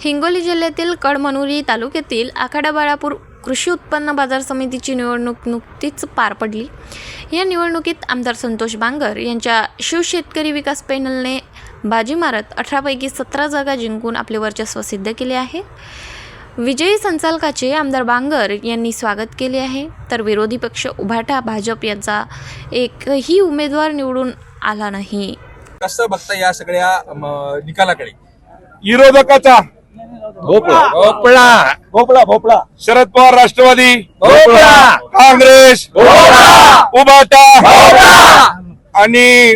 हिंगोली जिल्ह्यातील कडमनुरी तालुक्यातील आखाडा बाळापूर कृषी उत्पन्न बाजार समितीची निवडणूक नुकतीच पार पडली. या निवडणुकीत आमदार संतोष बांगर यांच्या शिवशेतकरी विकास पॅनलने बाजी मारत अठरापैकी सतरा जागा जिंकून आपले वर्चस्व सिद्ध केले आहे. विजयी संचालकाचे आमदार बांगर यांनी स्वागत केले आहे. तर विरोधी पक्ष उभाटा भाजप यांचा एकही उमेदवार निवडून आला नाही. कसं बघता या सगळ्या निकालाकडे? विरोधकाचा भोपळा. भोपळा. भोपळा भोपळा. शरद पवार राष्ट्रवादी. भोपळा. काँग्रेस. उभाटा आणि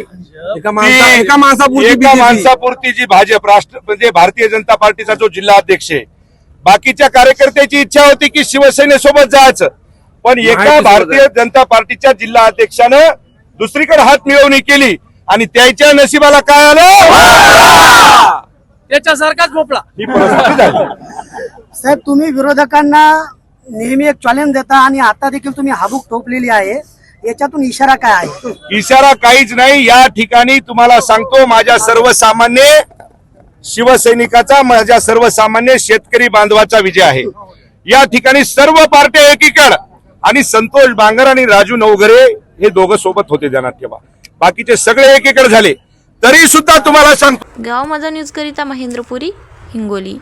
एका माणसा ती- एका माणसापुरती जी भाजप राष्ट्र म्हणजे भारतीय जनता पार्टीचा जो जिल्हा अध्यक्ष आहे. बाकीच्या कार्यकर्त्याची इच्छा होती की शिवसेनेसोबत जायचं. पण एका भारतीय जनता पार्टीच्या जिल्हा अध्यक्षानं दुसरीकडे हात मिळवणी केली. आणि त्याच्या नशिबाला काय आलं? त्याच्यासारखाच भोपळा. ही परिस्थिती झाली साहेब तुम्ही विरोधकांना नेहमी एक चॅलेंज देता आणि आता देखील तुम्ही हाबूक ठोकलेली आहे. याच्यातून इशारा काय आहे? इशारा काहीच नाही. या ठिकाणी तुम्हाला सांगतो माझ्या सर्वसामान्य शिवसैनिकाचा माझ्या सर्वसामान्य शेतकरी बांधवाचा विजय आहे. या ठिकाणी सर्व पार्ट्या एकीकड. आणि संतोष बांगर आणि राजू नवघरे हे दोघं सोबत होते ध्यानात ठेवा. बाकीचे सगळे एकीकड झाले. तरी सुद्धा तुम्हाला सांगतो. गाव माझा न्यूज न्यूजकरिता महेंद्रपुरी हिंगोली.